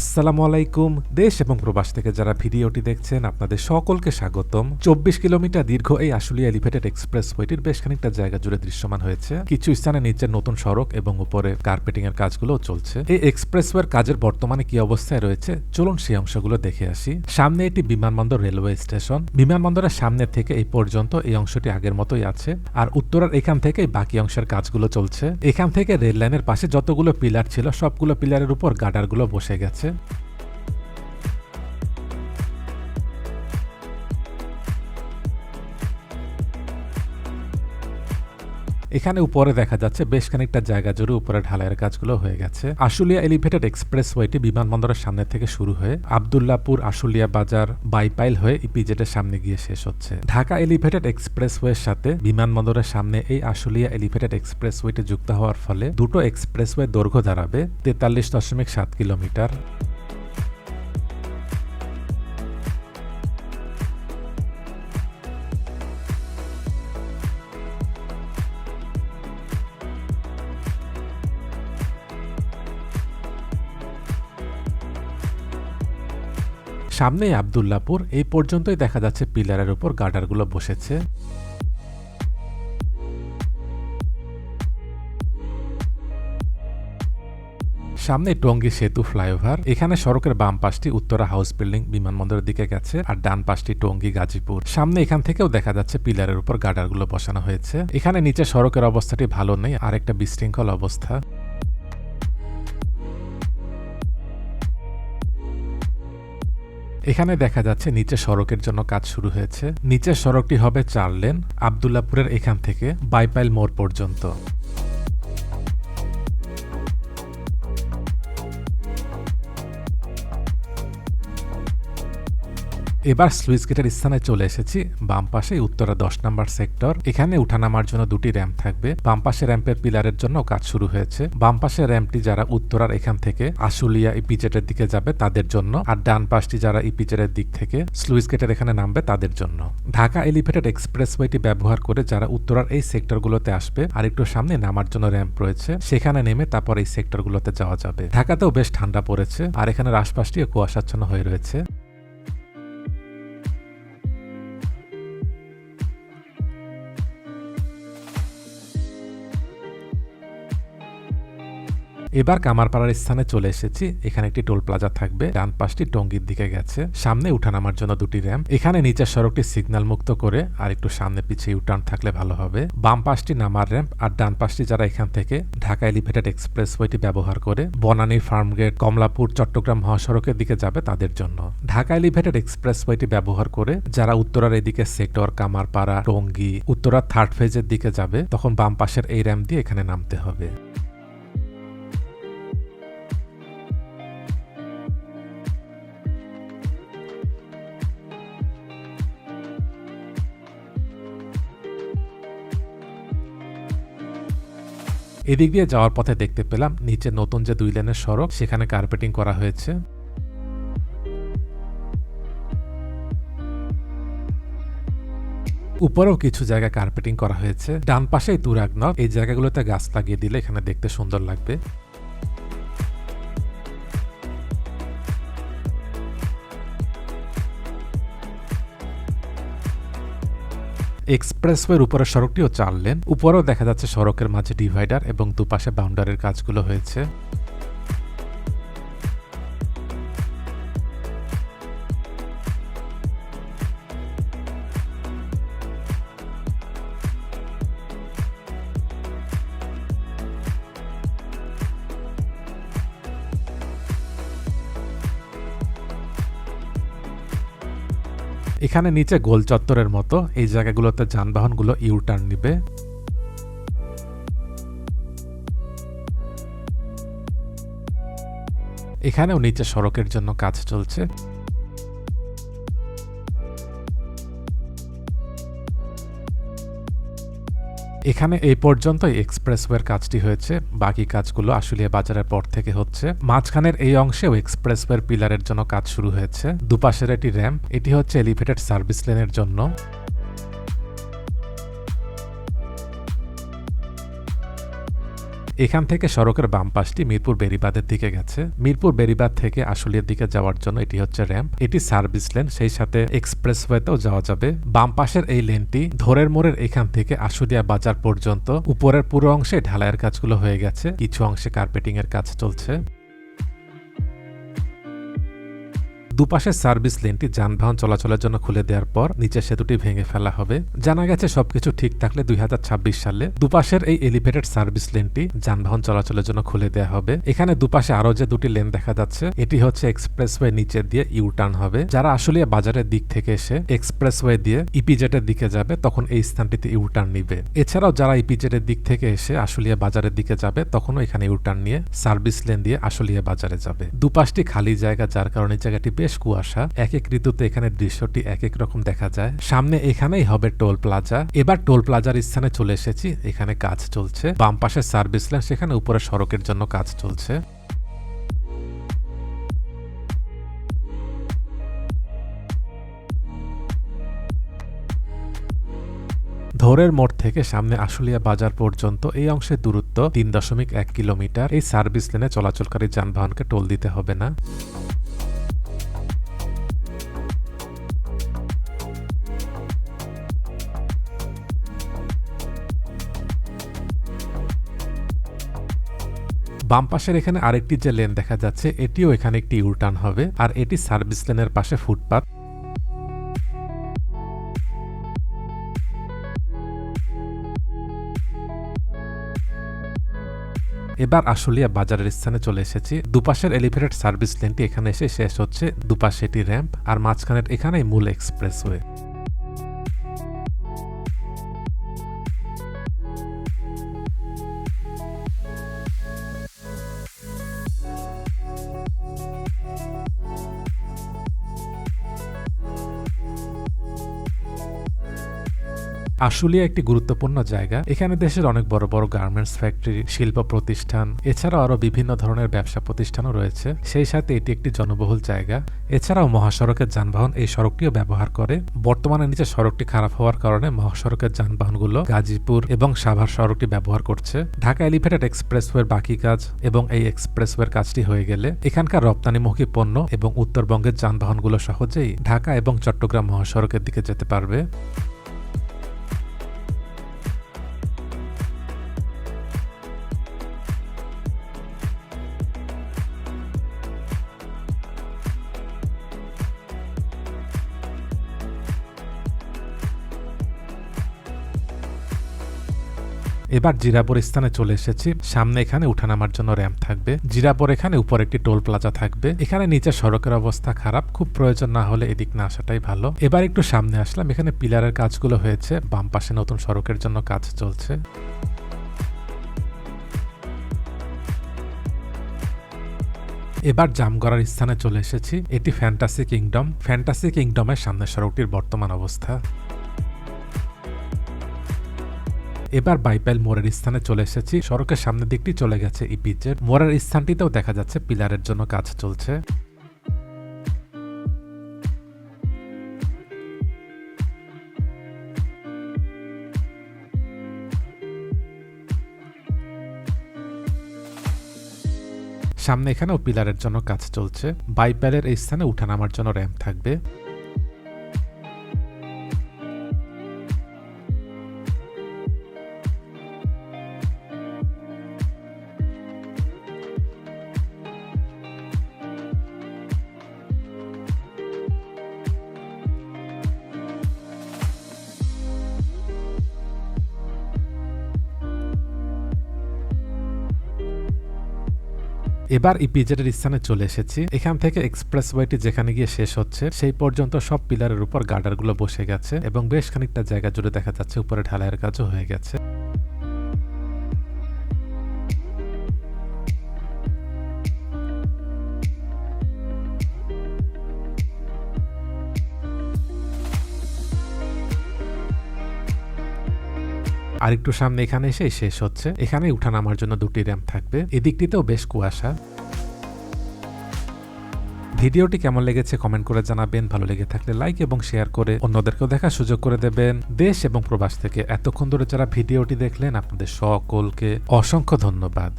আসসালামু আলাইকুম, দেশ এবং প্রবাস থেকে যারা ভিডিওটি দেখছেন, আপনাদের সকলকে স্বাগতম। চব্বিশ কিলোমিটার দীর্ঘ এই আশুলিয়া এলিভেটেড এক্সপ্রেস ওয়েটির বেশ খানিকটা জায়গা জুড়ে দৃশ্যমান হয়েছে। কিছু স্থানে নিচের নতুন সড়ক এবং উপরে কার্পেটিং এর কাজগুলো চলছে। এই এক্সপ্রেসওয়ের কাজের বর্তমানে কি অবস্থায় রয়েছে, চলুন সেই অংশগুলো দেখে আসি। সামনে এটি বিমানবন্দর রেলওয়ে স্টেশন। বিমানবন্দরের সামনে থেকে এই পর্যন্ত এই অংশটি আগের মতোই আছে, আর উত্তরার এখান থেকে বাকি অংশের কাজগুলো চলছে। এখান থেকে রেল লাইনের পাশে যতগুলো পিলার ছিল, সবগুলো পিলারের উপর গার্ডারগুলো বসে গেছে। છે এখানে উপরে দেখা যাচ্ছে বেশ খানিকটা জায়গা জুড়ে উপরে ঢালাইয়ের কাজগুলো হয়ে গেছে। আশুলিয়া এলিভেটেড এক্সপ্রেস ওয়েটি বিমানবন্দরের সামনে থেকে শুরু হয়ে আবদুল্লাপুর আশুলিয়া বাজার বাইপাইল হয়ে ইপিজেটের সামনে গিয়ে শেষ হচ্ছে। ঢাকা এলিভেটেড এক্সপ্রেস ওয়ের সাথে বিমানবন্দরের সামনে এই আশুলিয়া এলিভেটেড এক্সপ্রেস ওয়েটি যুক্ত হওয়ার ফলে দুটো এক্সপ্রেসওয়ে দৈর্ঘ্য দাঁড়াবে তেতাল্লিশ দশমিক সাত কিলোমিটার। সামনেই আবদুল্লাপুর, এই পর্যন্তই দেখা যাচ্ছে পিলারের উপর গার্ডারগুলো বসেছে। সামনে টঙ্গী সেতু ফ্লাইওভার, এখানে সড়কের বাম পাশটি উত্তরা হাউস বিল্ডিং বিমানবন্দরের দিকে গেছে, আর ডান পাশটি টঙ্গী গাজীপুর। সামনে এখান থেকেও দেখা যাচ্ছে পিলারের উপর গার্ডারগুলো বসানো হয়েছে। এখানে নিচে সড়কের অবস্থাটি ভালো নেই আর একটা বিশৃঙ্খল অবস্থা। এখানে দেখা যাচ্ছে নিচে সড়কের জন্য কাজ শুরু হয়েছে। নিচের সড়কটি হবে চার লেন, আবদুল্লাপুরের এখান থেকে বাইপাইল মোড় পর্যন্ত। এবার স্লুইস গেটের স্থানে চলে এসেছি। বাম পাশে উত্তরা দশ নম্বর সেক্টর। এখানে উঠানামার জন্য দুটি র্যাম্প থাকবে। বাম পাশে র্যাম্পের পিলারের জন্য কাজ শুরু হয়েছে। বাম পাশে র্যাম্পটি যারা উত্তরার এখান থেকে আশুলিয়া ইপিজেটের দিকে যাবে, তাদের জন্য। আর ডান পাশটি যারা ইপিজেটের দিক থেকে স্লুইস গেটের এখানে নামবে, তাদের জন্য। ঢাকা এলিভেটেড এক্সপ্রেসওয়েটি ব্যবহার করে যারা উত্তরার এই সেক্টরগুলোতে আসবে আর একটু সামনে নামার জন্য র্যাম্প রয়েছে। সেখানে নেমে তারপর এই সেক্টরগুলোতে যাওয়া যাবে। ঢাকাতেও বেশ ঠান্ডা পড়েছে। আর এখানের আশপাশটিও কুয়াশাচ্ছন্ন হয়ে রয়েছে। এবার কামারপাড়ার স্থানে চলে এসেছি। এখানে একটি টোল প্লাজা থাকবে। ডান পাশটি টঙ্গির দিকে গেছে। সামনে উঠানামার জন্য দুটি র্যাম্প। এখানে নিচের সড়কটি সিগন্যাল মুক্ত করে আর একটু সামনে পিছিয়ে ইউটার্ন থাকলে ভালো হবে। বাম পাশটি নামার র্যাম্প আর ডান পাশটি যারা এখান থেকে ঢাকা এলিভেটেড এক্সপ্রেস ওয়েটি ব্যবহার করে বনানী ফার্মগেট, কমলাপুর, চট্টগ্রাম মহাসড়কের দিকে যাবে তাদের জন্য। ঢাকা এলিভেটেড এক্সপ্রেস ওয়েটি ব্যবহার করে যারা উত্তরার এদিকে সেক্টর, কামারপাড়া, টঙ্গী, উত্তরার থার্ড ফেজের দিকে যাবে, তখন বাম পাশের এই র্যাম্প দিয়ে এখানে নামতে হবে। এদিক দিয়ে যাওয়ার পথে দেখতে পেলাম নিচে নতুন যে দুই লেনের সড়ক, সেখানে কার্পেটিং করা হয়েছে। উপরেও কিছু জায়গায় কার্পেটিং করা হয়েছে। ডান পাশেই তুরাগনক এই জায়গাগুলোতে গাছ লাগিয়ে দিলে এখানে দেখতে সুন্দর লাগবে। এক্সপ্রেসওয়ের উপরে সড়কটিও চার লেন উপরেও দেখা যাচ্ছে সড়কের মাঝে ডিভাইডার এবং দুপাশে বাউন্ডারির কাজগুলো হয়েছে। এখানে নিচে গোল চত্বরের মতো এই জায়গাগুলোতে যানবাহনগুলো ইউটার্ন নিবে। এখানেও নিচে সড়কের জন্য কাজ চলছে। এখানে এই পর্যন্তই এক্সপ্রেসওয়ের কাজটি হয়েছে। বাকি কাজগুলো আশুলিয়া বাজারের পর থেকে হচ্ছে। মাঝখানের এই অংশেও এক্সপ্রেসওয়ের পিলারের জন্য কাজ শুরু হয়েছে। দুপাশের এটি র্যাম্প, এটি হচ্ছে এলিভেটেড সার্ভিস লেনের জন্য। এখান থেকে সড়কের বাম পাশটি মিরপুর বেরিবাদের দিকে গেছে। মিরপুর বেরিবাদ থেকে আশুলিয়ার দিকে যাওয়ার জন্য এটি হচ্ছে র্যাম্প এটি সার্ভিস লেন সেই সাথে এক্সপ্রেসওয়েতেও যাওয়া যাবে। বাম পাশের এই লেনটি ধরের মোড়ের এখান থেকে আশুলিয়া বাজার পর্যন্ত। উপরের পুরো অংশে ঢালাইয়ের কাজগুলো হয়ে গেছে। কিছু অংশে কার্পেটিং এর কাজ চলছে। দুপাশের সার্ভিস লেনটি যানবাহন চলাচলের জন্য খুলে দেওয়ার পর নিচের সেতুটি ভেঙে ফেলা হবে। জানা গেছে সবকিছু ঠিক থাকলে দুই হাজার ছাব্বিশ সালে দুপাশের এই এলিভেটেড সার্ভিস লেনটি যানবাহন চলাচলের জন্য খুলে দেওয়া হবে। এখানে দুপাশে আরও যে দুটি লেন দেখা যাচ্ছে, এটি হচ্ছে এক্সপ্রেসওয়ে নিচে দিয়ে ইউ টার্ন হবে। যারা আসলে বাজারের দিক থেকে এসে এক্সপ্রেসওয়ে দিয়ে ইপিজেটের দিকে যাবে, তখন এই স্থানটিতে ইউ টার্ন নিবে। এছাড়াও যারা ইপিজেটের দিক থেকে এসে আশুলিয়া বাজারের দিকে যাবে, তখনও এখানে ইউ টার্ন নিয়ে সার্ভিস লেন দিয়ে আশুলিয়া বাজারে যাবে। দুপাশটি খালি জায়গা, যার কারণে জায়গাটি বেশ কুয়াশা। এক এক ঋতুতে এখানে দৃশ্যটি এক এক রকম দেখা যায়। সামনে এখানেই হবে টোল প্লাজা। এবার টোল প্লাজার স্থানে চলে এসেছি। এখানে কাজ চলছে। বাম পাশে সার্ভিস লেন সেখানে উপরে সড়কের জন্য কাজ চলছে। ধরের মোড় থেকে সামনে আশুলিয়া বাজার পর্যন্ত এই অংশের দূরত্ব তিন দশমিক এক কিলোমিটার। এই সার্ভিস লেনে চলাচলকারী যানবাহনকে টোল দিতে হবে না। বাম পাশের এখানে আরেকটি যে লেন দেখা যাচ্ছে, এটিও এখানে একটি ইউটার্ন হবে, আর এটি সার্ভিস লেনের পাশে ফুটপাত। এবার আশুলিয়া বাজারের স্থানে চলে এসেছি। দুপাশের এলিভেটেড সার্ভিস লেনটি এখানে এসে শেষ হচ্ছে, দুপাশে এটি র্যাম্প আর মাঝখানের এখানেই মূল এক্সপ্রেসওয়ে আশুলিয়া একটি গুরুত্বপূর্ণ জায়গা। এখানে দেশের অনেক বড় বড় গার্মেন্টস ফ্যাক্টরি শিল্প প্রতিষ্ঠান, এছাড়াও আরও বিভিন্ন ধরনের ব্যবসা প্রতিষ্ঠানও রয়েছে। সেই সাথে এটি একটি জনবহুল জায়গা। এছাড়াও মহাসড়কের যানবাহন এই সড়কটিও ব্যবহার করে। বর্তমানে নিচে সড়কটি খারাপ হওয়ার কারণে মহাসড়কের যানবাহনগুলো গাজীপুর এবং সাভার সড়কটি ব্যবহার করছে। ঢাকা এলিভেটেড এক্সপ্রেসওয়ের বাকি কাজ এবং এই এক্সপ্রেসওয়ের কাজটি হয়ে গেলে এখানকার রপ্তানিমুখী পণ্য এবং উত্তরবঙ্গের যানবাহনগুলো সহজেই ঢাকা এবং চট্টগ্রাম মহাসড়কের দিকে যেতে পারবে। এবার জিরাপুর স্থানে চলে এসেছি। সামনে এখানে উঠানামার জন্য র্যাম্প থাকবে। জিরাপুর এখানে উপর একটি টোল প্লাজা থাকবে। এখানে নিচে সড়কের অবস্থা খারাপ। খুব প্রয়োজন না হলে এদিক না আসাটাই ভালো। এবার একটু সামনে আসলাম। এখানে পিলারের কাজগুলো হয়েছে। বাম পাশে নতুন সড়কের জন্য কাজ চলছে। এবার জামগড়ার স্থানে চলে এসেছি। এটি ফ্যান্টাসি কিংডম। ফ্যান্টাসি কিংডমের সামনের সড়কটির বর্তমান অবস্থা। এবার বাইপাইল মোড়ের স্থানে চলে এসেছি। সড়কের সামনের দিকটি চলে গেছে ইপিজের মোড়ের স্থানটিতেও দেখা যাচ্ছে পিলারের জন্য কাজ চলছে। সামনে এখানেও পিলারের জন্য কাজ চলছে। বাইপ্যালের এই স্থানে উঠানামার জন্য র্যাম্প থাকবে। এবার এই পিজেটের স্থানে চলে এসেছি। এখান থেকে এক্সপ্রেস এক্সপ্রেসওয়েটি যেখানে গিয়ে শেষ হচ্ছে, সেই পর্যন্ত সব পিলারের উপর গার্ডারগুলো বসে গেছে এবং বেশ খানিকটা জায়গা জুড়ে দেখা যাচ্ছে, উপরে ঢালাইয়ের কাজও হয়ে গেছে। আরেকটু সামনে এখানে এসে শেষ হচ্ছে। এখানে উঠানামার জন্য দুটি র্যাম্প থাকবে। এদিকটিতেও বেশ কুয়াশা। ভিডিওটি কেমন লেগেছে কমেন্ট করে জানাবেন। ভালো লেগে থাকলে লাইক এবং শেয়ার করে অন্যদেরকেও দেখার সুযোগ করে দেবেন। দেশ এবং প্রবাস থেকে এতক্ষণ ধরে যারা ভিডিওটি দেখলেন, আপনাদের সকলকে অসংখ্য ধন্যবাদ।